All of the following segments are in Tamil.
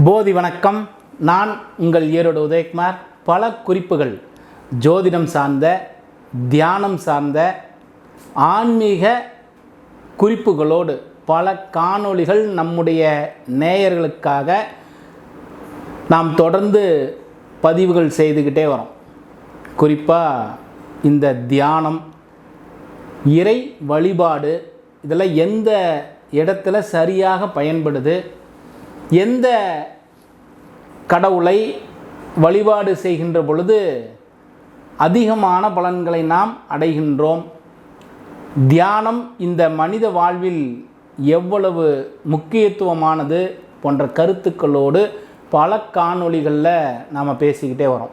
போதி வணக்கம். நான் உங்கள் ஈரோடு உதயகுமார். பல குறிப்புகள். ஜோதிடம் சார்ந்த தியானம் சார்ந்த ஆன்மீக குறிப்புகளோடு பல காணொளிகள் நம்முடைய நேயர்களுக்காக நாம் தொடர்ந்து பதிவுகள் செய்துக்கிட்டே வரோம். குறிப்பாக இந்த தியானம் இறை வழிபாடு இதெல்லாம் எந்த இடத்துல சரியாக பயன்படுது எந்த கடவுளை வழிபாடு செய்கின்ற பொழுது அதிகமான பலன்களை நாம் அடைகின்றோம். தியானம் இந்த மனித வாழ்வில் எவ்வளவு முக்கியத்துவமானது போன்ற கருத்துக்களோடு பல காணொளிகளில் நாம் பேசிக்கிட்டே வரோம்.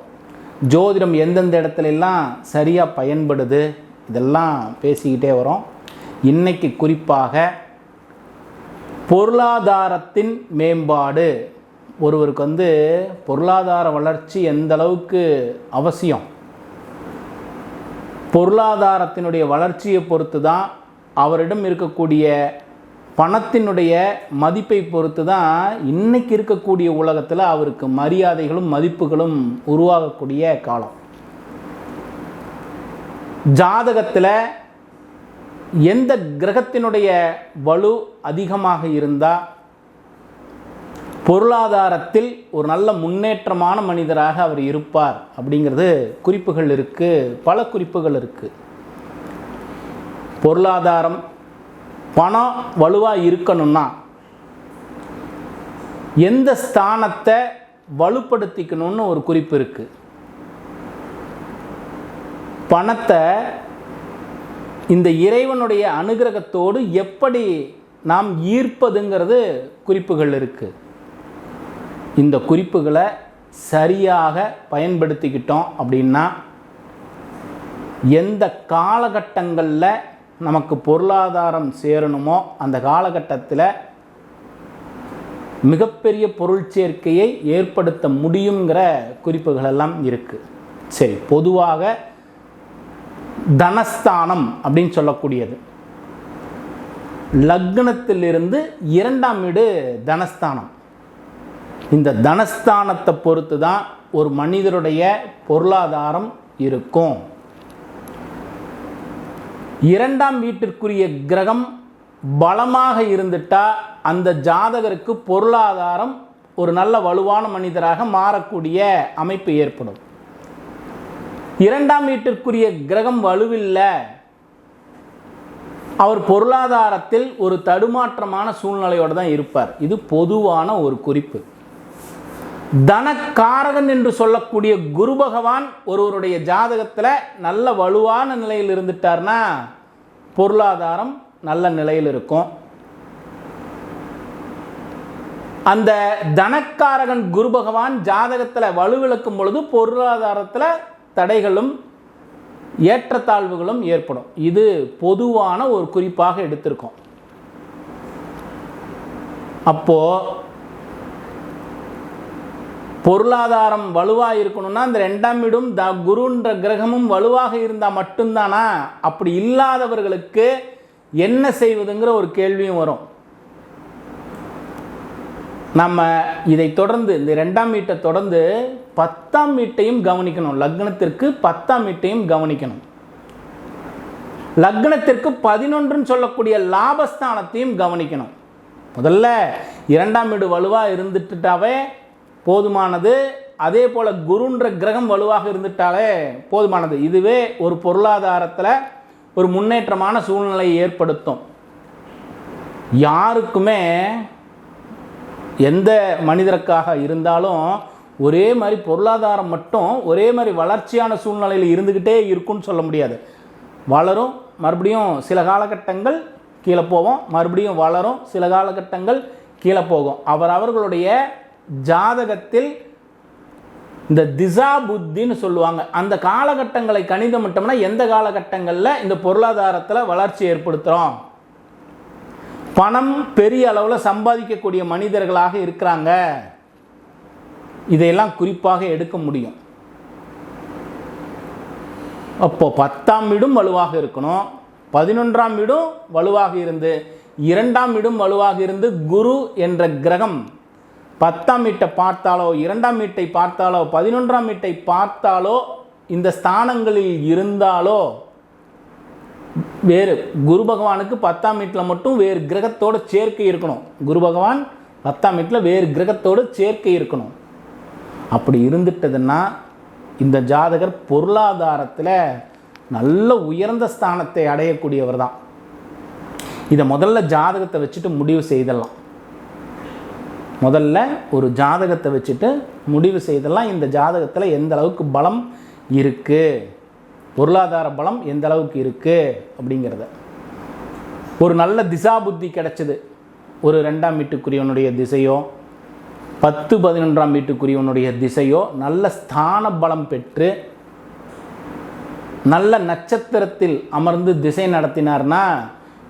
ஜோதிடம் எந்தெந்த இடத்துல எல்லாம் சரியாக பயன்படுது இதெல்லாம் பேசிக்கிட்டே வரோம். இன்றைக்கு குறிப்பாக பொருளாதாரத்தின் மேம்பாடு. ஒருவருக்கு வந்து பொருளாதார வளர்ச்சி எந்த அளவுக்கு அவசியம்? பொருளாதாரத்தினுடைய வளர்ச்சியை பொறுத்து தான் அவரிடம் இருக்கக்கூடிய பணத்தினுடைய மதிப்பை பொறுத்து தான் இன்னைக்கு இருக்கக்கூடிய உலகத்தில் அவருக்கு மரியாதைகளும் மதிப்புகளும் உருவாகக்கூடிய காலம். ஜாதகத்தில் எந்த கிரகத்தினுடைய வலு அதிகமாக இருந்தால் பொருளாதாரத்தில் ஒரு நல்ல முன்னேற்றமான மனிதராக அவர் இருப்பார் அப்படிங்கிறது குறிப்புகள் இருக்குது பல குறிப்புகள் இருக்குது பொருளாதாரம் பணம் வலுவாக இருக்கணும்னா எந்த ஸ்தானத்தை வலுப்படுத்திக்கணும்னு ஒரு குறிப்பு இருக்குது பணத்தை இந்த இறைவனுடைய அனுகிரகத்தோடு எப்படி நாம் ஈர்ப்பதுங்கிறது குறிப்புகள் இருக்குது இந்த குறிப்புகளை சரியாக பயன்படுத்திக்கிட்டோம் அப்படின்னா எந்த காலகட்டங்களில் நமக்கு பொருளாதாரம் சேரணுமோ அந்த காலகட்டத்தில் மிகப்பெரிய பொருள் சேர்க்கையை ஏற்படுத்த முடியுங்கிற குறிப்புகளெல்லாம் இருக்குது சரி பொதுவாக தனஸ்தானம் அப்படின்னு சொல்லக்கூடியது. லக்னத்திலிருந்து இரண்டாம் வீடு தனஸ்தானம். இந்த தனஸ்தானத்தை பொறுத்து தான் ஒரு மனிதருடைய பொருளாதாரம் இருக்கும். இரண்டாம் வீட்டிற்குரிய கிரகம் பலமாக இருந்துட்டா அந்த ஜாதகருக்கு பொருளாதாரம் ஒரு நல்ல வலுவான மனிதராக மாறக்கூடிய அமைப்பு ஏற்படும். இரண்டாம் வீட்டிற்குரிய கிரகம் வலுவில்லை. அவர் பொருளாதாரத்தில் ஒரு தடுமாற்றமான சூழ்நிலையோடு தான் இருப்பார். இது பொதுவான ஒரு குறிப்பு. தனக்காரகன் என்று சொல்லக்கூடிய குரு பகவான் ஒருவருடைய ஜாதகத்தில் நல்ல வலுவான நிலையில் இருந்துட்டார்னா பொருளாதாரம் நல்ல நிலையில் இருக்கும். அந்த தனக்காரகன் குரு பகவான் ஜாதகத்தில் வலுவிழக்கும் பொழுது பொருளாதாரத்தில் தடைகளும் ஏற்றத்தாழ்வுகளும் ஏற்படும். இது பொதுவான ஒரு குறிப்பாக எடுத்திருக்கோம். அப்போ பொருளாதாரம் வலுவாக இருக்கணும்னா இந்த ரெண்டாம் இடம் த குருன்ற கிரகமும் வலுவாக இருந்தால் மட்டும்தானா? அப்படி இல்லாதவர்களுக்கு என்ன செய்வதுங்கிற ஒரு கேள்வியும் வரும். நம்ம இதை தொடர்ந்து இந்த ரெண்டாம் வீட்டை தொடர்ந்து பத்தாம் வீட்டையும் கவனிக்கணும். லக்னத்திற்கு பத்தாம் வீட்டையும் கவனிக்கணும். லக்னத்திற்கு பதினொன்றுன்னு சொல்லக்கூடிய லாபஸ்தானத்தையும் கவனிக்கணும். முதல்ல இரண்டாம் வீடு வலுவாக இருந்துட்டாவே போதுமானது. அதே போல் குருன்ற கிரகம் வலுவாக இருந்துட்டாலே போதுமானது. இதுவே ஒரு பொருளாதாரத்தில் ஒரு முன்னேற்றமான சூழ்நிலையை ஏற்படுத்தும். யாருக்குமே எந்த மனிதருக்காக இருந்தாலும் ஒரே மாதிரி பொருளாதாரம் மட்டும் ஒரே மாதிரி வளர்ச்சியான சூழ்நிலையில் இருந்துக்கிட்டே இருக்குன்னு சொல்ல முடியாது. வளரும் மறுபடியும் சில காலகட்டங்கள் கீழே போவோம் மறுபடியும் வளரும் சில காலகட்டங்கள் கீழே போகும். அவர் அவர்களுடைய ஜாதகத்தில் இந்த திசா புத்தின்னு சொல்லுவாங்க. அந்த காலகட்டங்களை கணிதமிட்டோம்னா எந்த காலகட்டங்களில் இந்த பொருளாதாரத்தில் வளர்ச்சி ஏற்படுத்துகிறோம் பணம் பெரிய அளவில் சம்பாதிக்கக்கூடிய மனிதர்களாக இருக்கிறாங்க. இதையெல்லாம் குறிப்பாக எடுக்க முடியும். அப்போ பத்தாம் இடம் வலுவாக இருக்கணும். பதினொன்றாம் இடம் வலுவாக இருந்து இரண்டாம் இடம் வலுவாக இருந்து குரு என்ற கிரகம் பத்தாம் வீட்டை பார்த்தாலோ இரண்டாம் வீட்டை பார்த்தாலோ பதினொன்றாம் வீட்டை பார்த்தாலோ இந்த ஸ்தானங்களில் இருந்தாலோ வேறு குரு பகவானுக்கு பத்தாம் வீட்டில் மட்டும் வேறு கிரகத்தோட சேர்க்கை இருக்கணும். குரு பகவான் பத்தாம் வீட்டில் வேறு கிரகத்தோடு சேர்க்கை இருக்கணும். அப்படி இருந்துட்டதுன்னா இந்த ஜாதகர் பொருளாதாரத்தில் நல்ல உயர்ந்த ஸ்தானத்தை அடையக்கூடியவர் தான். இதை முதல்ல ஜாதகத்தை வச்சுட்டு முடிவு செய்தலாம். முதல்ல ஒரு ஜாதகத்தை வச்சுட்டு முடிவு செய்தெல்லாம் இந்த ஜாதகத்தில் எந்த அளவுக்கு பலம் இருக்குது பொருளாதார பலம் எந்த அளவுக்கு இருக்குது அப்படிங்கிறத. ஒரு நல்ல திசா புத்தி கிடச்சிது. ஒரு ரெண்டாம் வீட்டுக்குரியவனுடைய திசையோ பத்து பதினொன்றாம் வீட்டுக்குரியவனுடைய திசையோ நல்ல ஸ்தான பலம் பெற்று நல்ல நட்சத்திரத்தில் அமர்ந்து திசை நடத்தினார்னா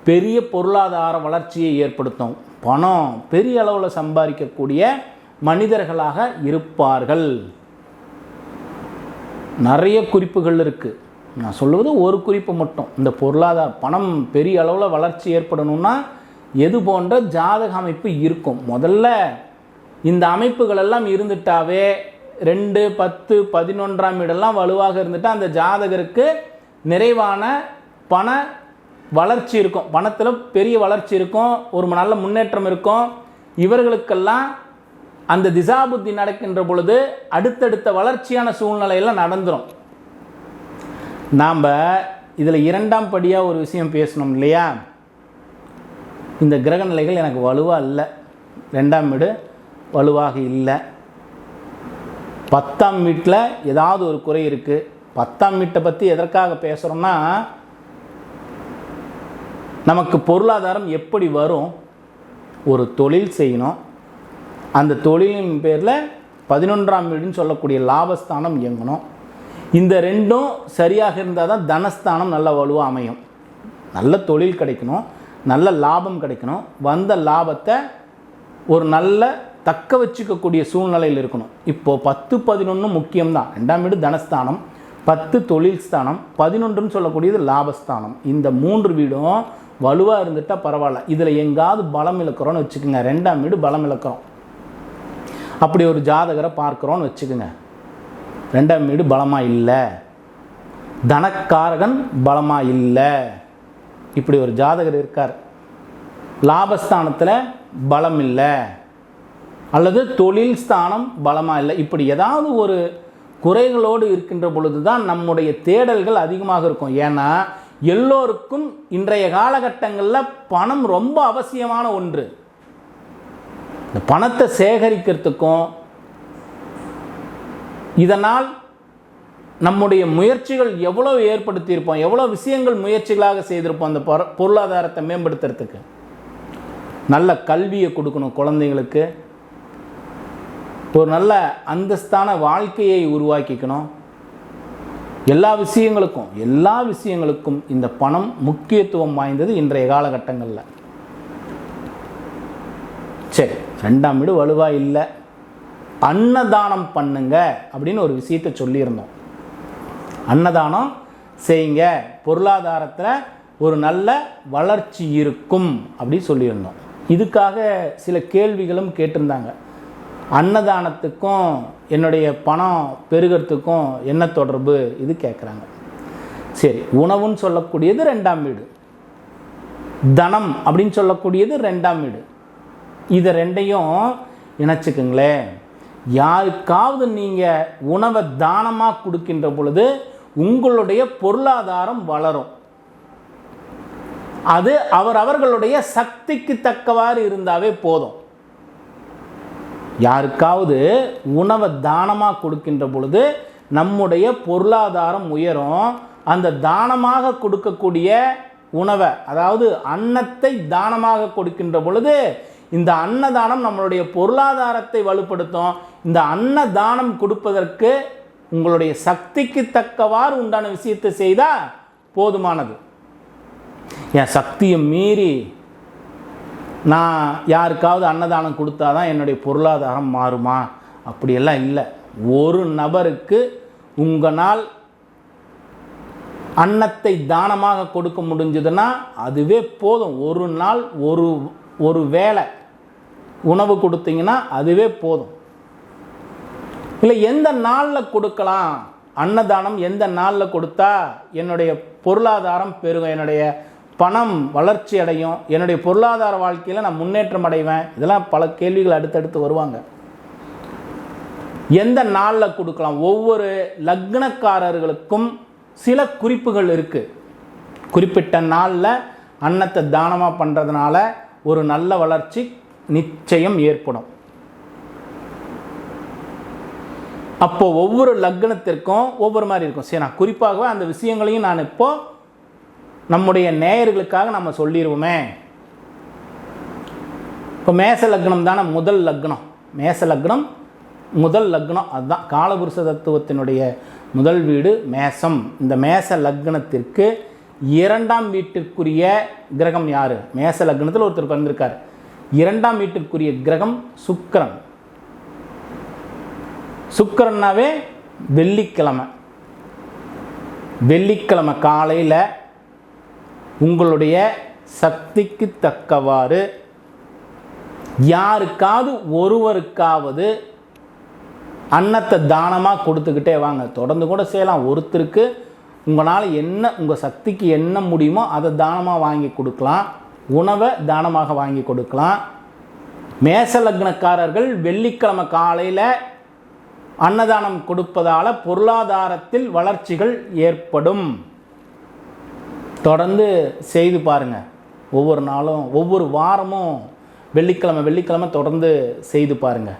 பெரிய பொருளாதார வளர்ச்சியை ஏற்படுத்தும். பணம் பெரிய அளவில் சம்பாதிக்கக்கூடிய மனிதர்களாக இருப்பார்கள். நிறைய குறிப்புகள் இருக்குது நான் சொல்லுவது ஒரு குறிப்பு மட்டும். இந்த பொருளாதார பணம் பெரிய அளவில் வளர்ச்சி ஏற்படணும்னா எது போன்ற ஜாதக அமைப்பு இருக்கும். முதல்ல இந்த அமைப்புகளெல்லாம் இருந்துட்டாவே ரெண்டு பத்து பதினொன்றாம் இடெல்லாம் வலுவாக இருந்துட்டா அந்த ஜாதகருக்கு நிறைவான பண வளர்ச்சி இருக்கும். பணத்தில் பெரிய வளர்ச்சி இருக்கும். ஒரு நல்ல முன்னேற்றம் இருக்கும். இவர்களுக்கெல்லாம் அந்த திசாபுத்தி நடக்கின்ற பொழுது அடுத்தடுத்த வளர்ச்சியான சூழ்நிலையெல்லாம் நடந்துடும் நாம் இதில் இரண்டாம் படியாக ஒரு விஷயம் பேசணும் இல்லையா? இந்த கிரக நிலைகள் எனக்கு வலுவாக இல்லை. ரெண்டாம் வீடு வலுவாக இல்லை. பத்தாம் வீட்டில் ஏதாவது ஒரு குறை இருக்குது பத்தாம் வீட்டை பற்றி எதற்காக பேசுகிறோம்னா நமக்கு பொருளாதாரம் எப்படி வரும்? ஒரு தொழில் செய்யணும். அந்த தொழிலின் பேரில் பதினொன்றாம் வீடுன்னு சொல்லக்கூடிய லாபஸ்தானம் இயங்கணும். இந்த ரெண்டும் சரியாக இருந்தால் தான் தனஸ்தானம் நல்ல வலுவாக அமையும். நல்ல தொழில் கிடைக்கணும். நல்ல லாபம் கிடைக்கணும். வந்த லாபத்தை ஒரு நல்ல தக்க வச்சுக்கக்கூடிய சூழ்நிலையில் இருக்கணும். இப்போது பத்து பதினொன்று முக்கியம்தான். ரெண்டாம் வீடு தனஸ்தானம் பத்து தொழில் ஸ்தானம் பதினொன்றுன்னு சொல்லக்கூடியது லாபஸ்தானம். இந்த மூன்று வீடும் வலுவாக இருந்துட்டால் பரவாயில்ல. இதில் எங்காவது பலம் இழக்கிறோன்னு வச்சுக்கோங்க. ரெண்டாம் வீடு பலம் இழக்கிறோம். அப்படி ஒரு ஜாதகரை பார்க்குறோன்னு வச்சுக்கோங்க. ரெண்டாம் வீடு பலமாக இல்லை. தனக்காரகன் பலமாக இல்லை. இப்படி ஒரு ஜாதகர் இருக்கார். லாபஸ்தானத்தில் பலம் இல்லை. அல்லது தொழில் ஸ்தானம் பலமாக இல்லை. இப்படி ஏதாவது ஒரு குறைகளோடு இருக்கின்ற பொழுது தான் நம்முடைய தேடல்கள் அதிகமாக இருக்கும். ஏன்னா எல்லோருக்கும் இன்றைய காலகட்டங்களில் பணம் ரொம்ப அவசியமான ஒன்று. இந்த பணத்தை சேகரிக்கிறதுக்கும் இதனால் நம்முடைய முயற்சிகள் எவ்வளோ ஏற்படுத்தியிருப்போம் எவ்வளோ விஷயங்கள் முயற்சிகளாக செய்திருப்போம் அந்த பொரு- பொருளாதாரத்தை மேம்படுத்துறதுக்கு. நல்ல கல்வியை கொடுக்கணும் குழந்தைங்களுக்கு. ஒரு நல்ல அந்தஸ்தான வாழ்க்கையை உருவாக்கிக்கணும். எல்லா விஷயங்களுக்கும் எல்லா விஷயங்களுக்கும் இந்த பணம் முக்கியத்துவம் வாய்ந்தது இன்றைய காலகட்டங்களில். சரி ரெண்டாம் வீடு வலுவாக இல்லை. அன்னதானம் பண்ணுங்க அப்படின்னு ஒரு விஷயத்தை சொல்லியிருந்தோம். அன்னதானம் செய்யுங்க. பொருளாதாரத்தில் ஒரு நல்ல வளர்ச்சி இருக்கும் அப்படி சொல்லியிருந்தோம். இதுக்காக சில கேள்விகளும் கேட்டிருந்தாங்க. அன்னதானத்துக்கும் என்னுடைய பணம் பெருகிறதுக்கும் என்ன தொடர்பு? இது கேட்குறாங்க சரி உணவுன்னு சொல்லக்கூடியது ரெண்டாம் வீடு. தனம் அப்படின்னு சொல்லக்கூடியது ரெண்டாம் வீடு. இதை ரெண்டையும் இணைச்சிக்குங்களேன். யாருக்காவது நீங்கள் உணவை தானமாக கொடுக்கின்ற பொழுது உங்களுடைய பொருளாதாரம் வளரும். அது அவர் அவர்களுடைய சக்திக்கு தக்கவாறு இருந்தாவே போதும். யாருக்காவது உணவை தானமாக கொடுக்கின்ற பொழுது நம்முடைய பொருளாதாரம் உயரும். அந்த தானமாக கொடுக்கக்கூடிய உணவை அதாவது அன்னத்தை தானமாக கொடுக்கின்ற பொழுது இந்த அன்னதானம் நம்மளுடைய பொருளாதாரத்தை வலுப்படுத்தும். இந்த அன்னதானம் கொடுப்பதற்கு உங்களுடைய சக்திக்கு தக்கவாறு உண்டான விஷயத்தை செய்தால் போதுமானது. என் சக்தியை மீறி நான் யாருக்காவது அன்னதானம் கொடுத்தா தான் என்னுடைய பொருளாதாரம் மாறுமா? அப்படியெல்லாம் இல்லை. ஒரு நபருக்கு உங்களால் அன்னத்தை தானமாக கொடுக்க முடிஞ்சதுன்னா அதுவே போதும். ஒரு நாள் ஒரு ஒரு வேளை உணவு கொடுத்தீங்கன்னா அதுவே போதும். இல்லை எந்த நாளில் கொடுக்கலாம்? அன்னதானம் எந்த நாளில் கொடுத்தா என்னுடைய பொருளாதாரம் பெருகும்? என்னுடைய பணம் வளர்ச்சி அடையும். என்னுடைய பொருளாதார வாழ்க்கையில் நான் முன்னேற்றம் அடைவேன். இதெல்லாம் பல கேள்விகள் அடுத்தடுத்து வருவாங்க. எந்த நாளில் கொடுக்கலாம்? ஒவ்வொரு லக்னக்காரர்களுக்கும் சில குறிப்புகள் இருக்குது குறிப்பிட்ட நாளில் அன்னத்தை தானமாக பண்ணுறதுனால ஒரு நல்ல வளர்ச்சி நிச்சயம் ஏற்படும். அப்போ ஒவ்வொரு லக்னத்திற்கும் ஒவ்வொரு மாதிரி இருக்கும். சரி நான் குறிப்பாகவே அந்த விஷயங்களையும் நான் இப்போது நம்முடைய நேயர்களுக்காக நம்ம சொல்லிடுவோமே இப்போ மேச லக்னம் தானே முதல் லக்னம். மேச லக்னம் முதல் லக்னம் அதுதான். காலபுருஷ தத்துவத்தினுடைய முதல் வீடு மேசம். இந்த மேச லக்னத்திற்கு இரண்டாம் வீட்டிற்குரிய கிரகம் யார்? மேச லக்னத்தில் ஒருத்தர் பிறந்திருக்கார். இரண்டாம் வீட்டிற்குரிய கிரகம் சுக்கரன். சுக்கரன்னாவே வெள்ளிக்கிழமை. வெள்ளிக்கிழமை காலையில் உங்களுடைய சக்திக்கு தக்கவாறு யாருக்காவது ஒருவருக்காவது அன்னத்தை தானமாக கொடுத்துக்கிட்டே வாங்க. தொடர்ந்து கூட செய்யலாம். ஒருத்தருக்கு உங்களால் என்ன உங்கள் சக்திக்கு என்ன முடியுமோ அதை தானமாக வாங்கி கொடுக்கலாம். உணவை தானமாக வாங்கி கொடுக்கலாம். மேச லக்னக்காரர்கள் வெள்ளிக்கிழமை காலையில் அன்னதானம் கொடுப்பதால் பொருளாதாரத்தில் வளர்ச்சிகள் ஏற்படும். தொடர்ந்து செய்து பாருங்கள் ஒவ்வொரு நாளும் ஒவ்வொரு வாரமும் வெள்ளிக்கிழமை வெள்ளிக்கிழமை தொடர்ந்து செய்து பாருங்கள்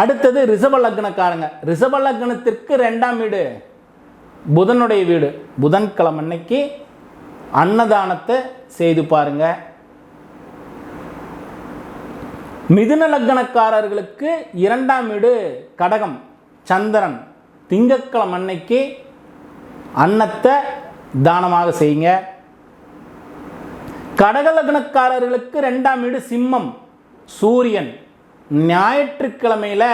அடுத்தது ரிஷப லக்னக்காரங்க. ரிஷப லக்னத்திற்கு ரெண்டாம் வீடு. புதனுடைய வீடு. புதன்கிழமை அன்னைக்கு அன்னதானத்தை செய்து பாருங்க. மிதுன லக்னக்காரர்களுக்கு இரண்டாம் வீடு கடகம். சந்திரன். திங்கக்கிழமை அன்னைக்கு அன்னத்தை தானமாக செய்யுங்க. கடக லக்னக்காரர்களுக்கு ரெண்டாம் வீடு சிம்மம். சூரியன் ஞாயிற்றுக்கிழமையில்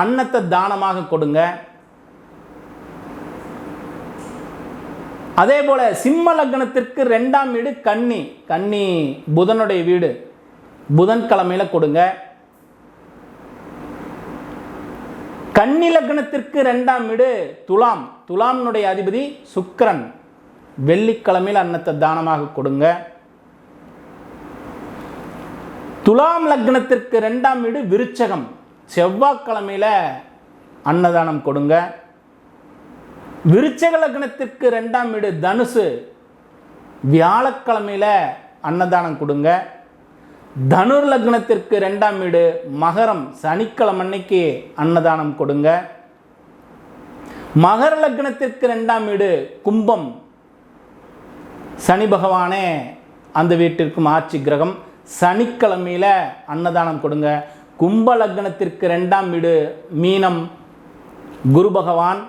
அன்னத்தை தானமாக கொடுங்க. அதே போல் சிம்ம லக்னத்திற்கு ரெண்டாம் வீடு கன்னி. கன்னி புதனுடைய வீடு. புதன்கிழமையில் கொடுங்க. கன்னி லக்னத்திற்கு ரெண்டாம் வீடு துலாம். துலாம்னுடைய அதிபதி சுக்கரன். வெள்ளிக்கிழமையில் அன்னத்தை தானமாக கொடுங்க. துலாம் லக்னத்திற்கு ரெண்டாம் வீடு விருச்சகம். செவ்வாய்க்கிழமையில் அன்னதானம் கொடுங்க. விருச்சக லக்னத்திற்கு ரெண்டாம் வீடு தனுசு. வியாழக்கிழமையில் அன்னதானம் கொடுங்க. தனுர் லக்னத்திற்கு ரெண்டாம் வீடு மகரம். சனிக்கிழமை அன்னைக்கு அன்னதானம் கொடுங்க. மகர லக்னத்திற்கு ரெண்டாம் வீடு கும்பம். சனி பகவானே அந்த வீட்டிற்கும் ஆட்சி கிரகம் சனிக்கிழமையில் அன்னதானம் கொடுங்க. கும்ப லக்னத்திற்கு ரெண்டாம் வீடு மீனம். குரு பகவான்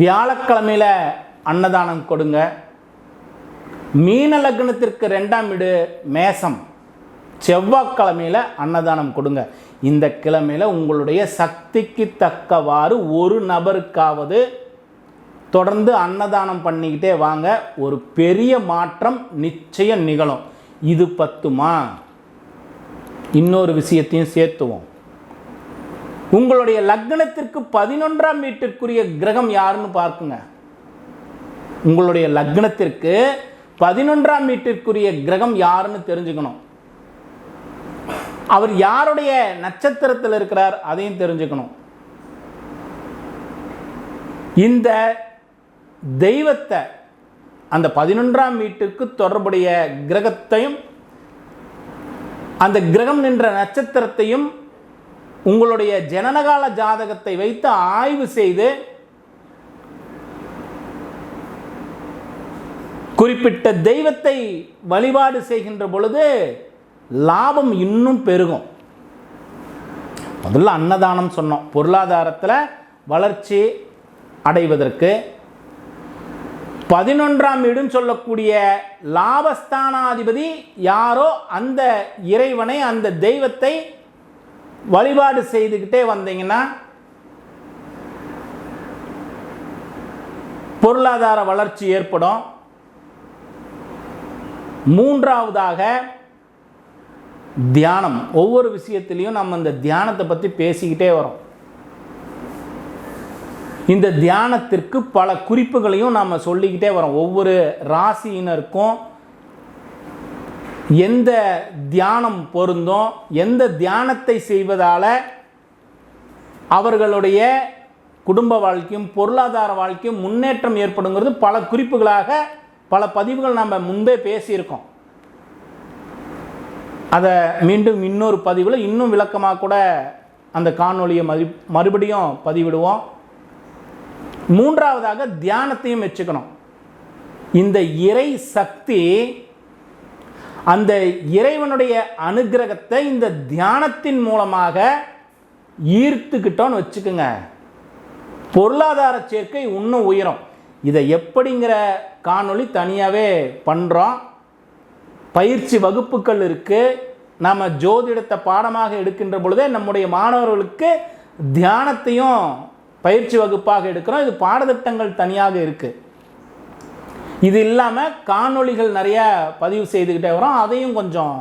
வியாழக்கிழமையில் அன்னதானம் கொடுங்க. மீன லக்னத்திற்கு ரெண்டாம் வீடு மேசம். செவ்வாய்க்கிழமையில் அன்னதானம் கொடுங்க. இந்த கிழமையில் உங்களுடைய சக்திக்கு தக்கவாறு ஒரு நபருக்காவது தொடர்ந்து அன்னதானம் பண்ணிக்கிட்டே வாங்க. ஒரு பெரிய மாற்றம் நிச்சயம் நிகழும். இது பத்துமா? இன்னொரு விஷயத்தையும் சேர்த்துவோம். உங்களுடைய லக்னத்திற்கு பதினொன்றாம் வீட்டிற்குரிய கிரகம் யாருன்னு பார்க்குங்க. உங்களுடைய லக்னத்திற்கு பதினொன்றாம் வீட்டிற்குரிய கிரகம் யாருன்னு தெரிஞ்சுக்கணும். அவர் யாருடைய நட்சத்திரத்தில் இருக்கிறார் அதையும் தெரிஞ்சுக்கணும். இந்த தெய்வத்தை அந்த பதினொன்றாம் வீட்டுக்கு தொடர்புடைய கிரகத்தையும் அந்த கிரகம் நின்ற நட்சத்திரத்தையும் உங்களுடைய ஜனனகால ஜாதகத்தை வைத்து ஆய்வு செய்து குறிப்பிட்ட தெய்வத்தை வழிபாடு செய்கின்ற பொழுது லாபம் இன்னும் பெருகும். முதல்ல அன்னதானம் சொன்னோம். பொருளாதாரத்தில் வளர்ச்சி அடைவதற்கு பதினொன்றாம் வீடுன்னு சொல்லக்கூடிய லாபஸ்தானாதிபதி யாரோ அந்த இறைவனை அந்த தெய்வத்தை வழிபாடு செய்துக்கிட்டே வந்தீங்கன்னா பொருளாதார வளர்ச்சி ஏற்படும். மூன்றாவதாக தியானம். ஒவ்வொரு விஷயத்திலையும் நம்ம இந்த தியானத்தை பற்றி பேசிக்கிட்டே வரோம். இந்த தியானத்திற்கு பல குறிப்புகளையும் நாம் சொல்லிக்கிட்டே வரோம். ஒவ்வொரு ராசியினருக்கும் எந்த தியானம் பொருந்தும் எந்த தியானத்தை செய்வதால் அவர்களுடைய குடும்ப வாழ்க்கையும் பொருளாதார வாழ்க்கையும் முன்னேற்றம் ஏற்படுங்கிறது பல குறிப்புகளாக பல பதிவுகள் நம்ம முன்பே பேசியிருக்கோம். அதை மீண்டும் இன்னொரு பதிவில் இன்னும் விளக்கமாக கூட அந்த காணொளியை மறு மறுபடியும் பதிவிடுவோம். மூன்றாவதாக தியானத்தையும் வச்சுக்கணும். இந்த இறை சக்தி அந்த இறைவனுடைய அனுகிரகத்தை இந்த தியானத்தின் மூலமாக ஈர்த்துக்கிட்டோன்னு வச்சுக்கோங்க. பொருளாதார சேர்க்கை இன்னும் உயரும். இதை எப்படிங்கிற காணொளி தனியாகவே பண்ணுறோம் பயிற்சி வகுப்புகள் இருக்குது நம்ம ஜோதிடத்தை பாடமாக எடுக்கின்ற பொழுதே நம்முடைய மாணவர்களுக்கு தியானத்தையும் பயிற்சி வகுப்பாக எடுக்கிறோம். இது பாடத்திட்டங்கள் தனியாக இருக்குது இது இல்லாமல் காணொளிகள் நிறைய பதிவு செய்துக்கிட்டே வரோம். அதையும் கொஞ்சம்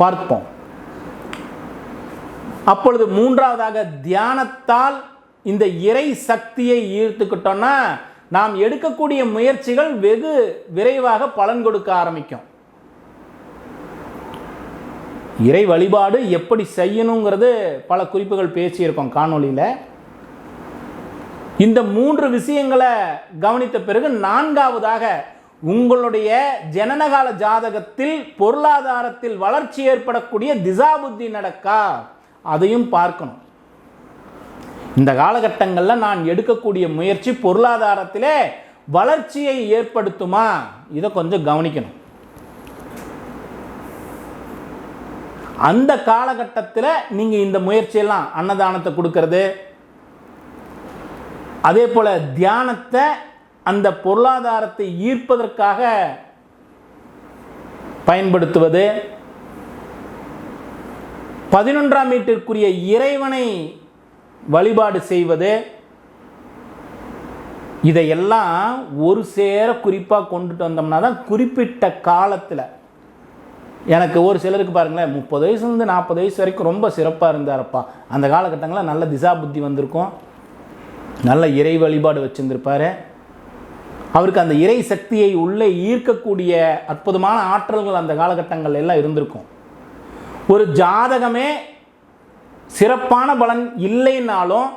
பார்ப்போம். அப்பொழுது மூன்றாவதாக தியானத்தால் இந்த இறை சக்தியை ஈர்த்துக்கிட்டோன்னா நாம் எடுக்கக்கூடிய முயற்சிகள் வெகு விரைவாக பலன் கொடுக்க ஆரம்பிக்கும். இறை வழிபாடு எப்படி செய்யணுங்கிறது பல குறிப்புகள் பேசியிருக்கோம் காணொளியில். இந்த மூன்று விஷயங்களை கவனித்த பிறகு நான்காவதாக உங்களுடைய ஜனனகால ஜாதகத்தில் பொருளாதாரத்தில் வளர்ச்சி ஏற்படக்கூடிய திசாபுத்தி நடக்கா? அதையும் பார்க்கணும். இந்த காலகட்டங்களில் நான் எடுக்கக்கூடிய முயற்சி பொருளாதாரத்திலே வளர்ச்சியை ஏற்படுத்துமா? இதை கொஞ்சம் கவனிக்கணும். அந்த காலகட்டத்தில் நீங்கள் இந்த முயற்சியெல்லாம் அன்னதானத்தை கொடுக்கறது அதே போல் தியானத்தை அந்த பொருளாதாரத்தை ஈர்ப்பதற்காக பயன்படுத்துவது பதினொன்றாம் வீட்டிற்குரிய இறைவனை வழிபாடு செய்வது இதையெல்லாம் ஒரு சேர குறிப்பாக கொண்டுட்டு வந்தோம்னா தான் குறிப்பிட்ட காலத்தில். எனக்கு ஒரு சிலருக்கு பாருங்களேன் முப்பது வயசுலேருந்து நாற்பது வயசு வரைக்கும் ரொம்ப சிறப்பாக இருந்தாரப்பா. அந்த காலகட்டங்களில் நல்ல திசா புத்தி வந்திருக்கும். நல்ல இறை வழிபாடு வச்சுருந்துருப்பார். அவருக்கு அந்த இறை சக்தியை உள்ளே ஈர்க்கக்கூடிய அற்புதமான ஆற்றல்கள் அந்த காலகட்டங்கள் எல்லாம் இருந்திருக்கும். ஒரு ஜாதகமே சிறப்பான பலன் இல்லைன்னாலும்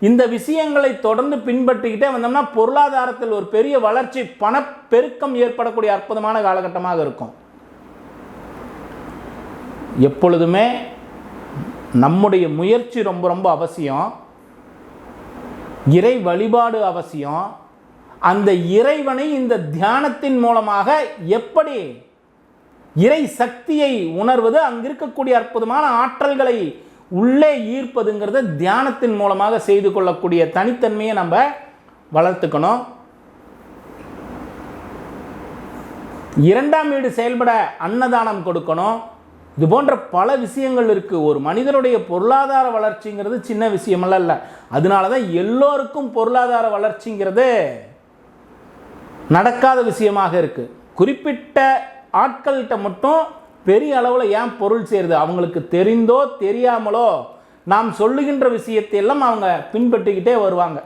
இந்த விஷயங்களை தொடர்ந்து பின்பற்றிக்கிட்டே வந்தோம்னா பொருளாதாரத்தில் ஒரு பெரிய வளர்ச்சி பணப்பெருக்கம் ஏற்படக்கூடிய அற்புதமான காலகட்டமாக இருக்கும். எப்பொழுதுமே நம்முடைய முயற்சி ரொம்ப ரொம்ப அவசியம். இறை வழிபாடு அவசியம். அந்த இறைவனை இந்த தியானத்தின் மூலமாக எப்படி இறை சக்தியை உணர்வது அங்கு இருக்கக்கூடிய அற்புதமான ஆற்றல்களை உள்ளே ஈர்ப்பதுங்கிறத தியானத்தின் மூலமாக செய்து கொள்ளக்கூடிய தனித்தன்மையை நம்ம வளர்த்துக்கணும். இரண்டாம் வீடு செயல்பட அன்னதானம் கொடுக்கணும். இது போன்ற பல விஷயங்கள் இருக்குது ஒரு மனிதனுடைய பொருளாதார வளர்ச்சிங்கிறது சின்ன விஷயமெல்லாம் இல்லை. அதனால தான் எல்லோருக்கும் பொருளாதார வளர்ச்சிங்கிறது நடக்காத விஷயமாக இருக்குது குறிப்பிட்ட ஆட்கள்கிட்ட மட்டும் பெரிய அளவில் ஏன் பொருள் சேருது? அவங்களுக்கு தெரிந்தோ தெரியாமலோ நாம் சொல்லுகின்ற விஷயத்தை எல்லாம் அவங்க பின்பற்றிக்கிட்டே வருவாங்க.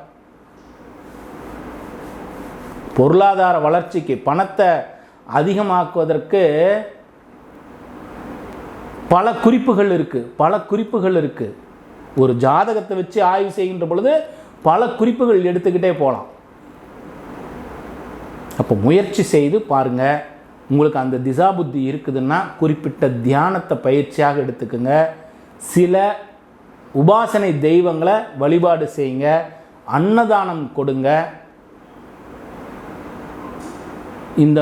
பொருளாதார வளர்ச்சிக்கு பணத்தை அதிகமாக்குவதற்கு பல குறிப்புகள் இருக்குது பல குறிப்புகள் இருக்குது ஒரு ஜாதகத்தை வச்சு ஆய்வு செய்கின்ற பொழுது பல குறிப்புகள் எடுத்துக்கிட்டே போகலாம் அப்போ முயற்சி செய்து பாருங்கள் உங்களுக்கு அந்த திசா புத்தி இருக்குதுன்னா குறிப்பிட்ட தியானத்தை பயிற்சியாக எடுத்துக்கோங்க. சில உபாசனை தெய்வங்களை வழிபாடு செய்யுங்க. அன்னதானம் கொடுங்க. இந்த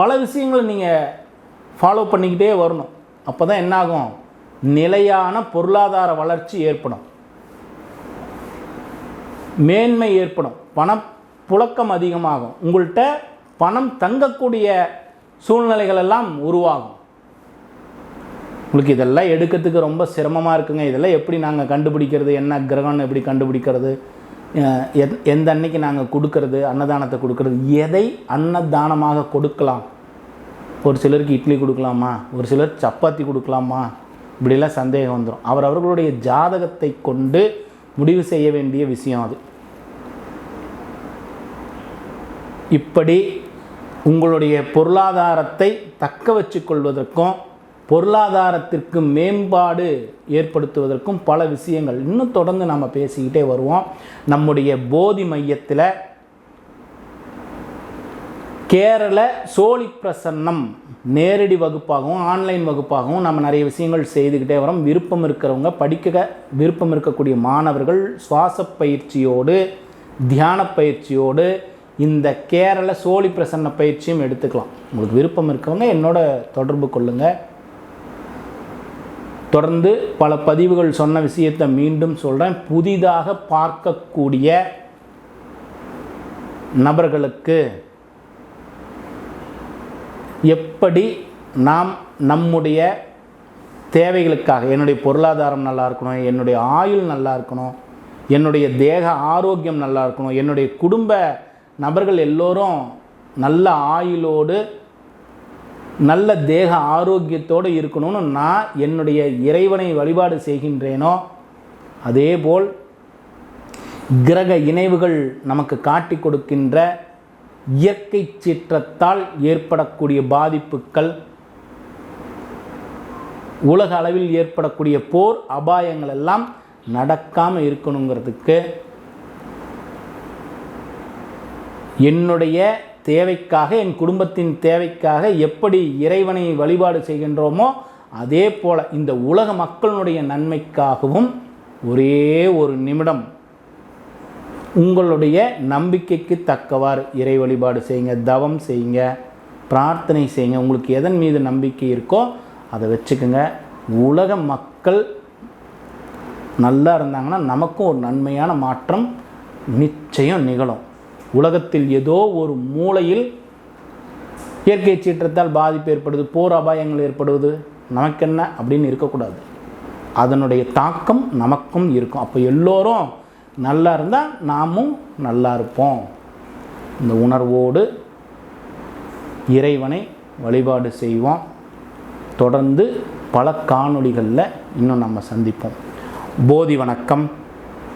பல விஷயங்களை நீங்கள் ஃபாலோ பண்ணிக்கிட்டே வரணும். அப்போ தான் என்னாகும்? நிலையான பொருளாதார வளர்ச்சி ஏற்படும். மேன்மை ஏற்படும். பணப்புழக்கம் அதிகமாகும். உங்கள்கிட்ட பணம் தங்கக்கூடிய சூழ்நிலைகள் எல்லாம் உருவாகும். உங்களுக்கு இதெல்லாம் எடுக்கிறதுக்கு ரொம்ப சிரமமாக இருக்குங்க. இதெல்லாம் எப்படி நாங்கள் கண்டுபிடிக்கிறது? என்ன கிரகம்னு எப்படி கண்டுபிடிக்கிறது? எத்- எந்த அன்னைக்கு நாங்கள் கொடுக்கறது? அன்னதானத்தை கொடுக்கறது? எதை அன்னதானமாக கொடுக்கலாம்? ஒரு சிலருக்கு இட்லி கொடுக்கலாமா? ஒரு சிலர் சப்பாத்தி கொடுக்கலாமா? இப்படிலாம் சந்தேகம் வந்துடும் அவர் அவர்களுடைய ஜாதகத்தை கொண்டு முடிவு செய்ய வேண்டிய விஷயம் அது. இப்படி உங்களுடைய பொருளாதாரத்தை தக்க வச்சுக்கொள்வதற்கும் பொருளாதாரத்திற்கு மேம்பாடு ஏற்படுத்துவதற்கும் பல விஷயங்கள். இன்னும் தொடர்ந்து நம்ம பேசிக்கிட்டே வருவோம். நம்முடைய போதி மையத்தில் கேரள சோழி பிரசன்னம் நேரடி வகுப்பாகவும் ஆன்லைன் வகுப்பாகவும் நம்ம நிறைய விஷயங்கள் செய்துக்கிட்டே வரோம். விருப்பம் இருக்கிறவங்க படிக்க விருப்பம் இருக்கக்கூடிய மாணவர்கள் சுவாச பயிற்சியோடு தியான பயிற்சியோடு இந்த கேரள சோழி பிரசன்ன பயிற்சியும் எடுத்துக்கலாம். உங்களுக்கு விருப்பம் இருக்கவங்க என்னோட தொடர்பு கொள்ளுங்கள் தொடர்ந்து பல பதிவுகள் சொன்ன விஷயத்தை மீண்டும் சொல்கிறேன் புதிதாக பார்க்கக்கூடிய நபர்களுக்கு எப்படி நாம் நம்முடைய தேவைகளுக்காக என்னுடைய பொருளாதாரம் நல்லா இருக்கணும் என்னுடைய ஆயுள் நல்லா இருக்கணும் என்னுடைய தேக ஆரோக்கியம் நல்லா இருக்கணும் என்னுடைய குடும்ப நபர்கள் எல்லோரும் நல்ல ஆயுளோடு நல்ல தேக ஆரோக்கியத்தோடு இருக்கணும்னு நான் என்னுடைய இறைவனை வழிபாடு செய்கின்றேனோ அதேபோல் கிரக இணைவுகள் நமக்கு காட்டி கொடுக்கின்ற இயற்கை சீற்றத்தால் ஏற்படக்கூடிய பாதிப்புகள் உலக அளவில் ஏற்படக்கூடிய போர் அபாயங்கள் எல்லாம் நடக்காமல் இருக்கணுங்கிறதுக்கு என்னுடைய தேவைக்காக என் குடும்பத்தின் தேவைக்காக எப்படி இறைவனை வழிபாடு செய்கின்றோமோ அதே போல் இந்த உலக மக்களுடைய நன்மைக்காகவும் ஒரே ஒரு நிமிடம் உங்களுடைய நம்பிக்கைக்கு தக்கவாறு இறை வழிபாடு செய்யுங்க தவம் செய்யுங்க பிரார்த்தனை செய்யுங்க. உங்களுக்கு எதன் மீது நம்பிக்கை இருக்கோ அதை வச்சுக்கோங்க. உலக மக்கள் நல்லா இருந்தாங்கன்னா நமக்கும் ஒரு நன்மையான மாற்றம் நிச்சயம் நிகழும். உலகத்தில் ஏதோ ஒரு மூலையில் இயற்கை சீற்றத்தால் பாதிப்பு ஏற்படுது போர் அபாயங்கள் ஏற்படுவது நமக்கென்ன அப்படின்னு இருக்கக்கூடாது. அதனுடைய தாக்கம் நமக்கும் இருக்கும். அப்போ எல்லோரும் நல்லா இருந்தால் நாமும் நல்லா இருப்போம். இந்த உணர்வோடு இறைவனை வழிபாடு செய்வோம். தொடர்ந்து பல காணொளிகளில் இன்னும் நம்ம சந்திப்போம். போதி வணக்கம்.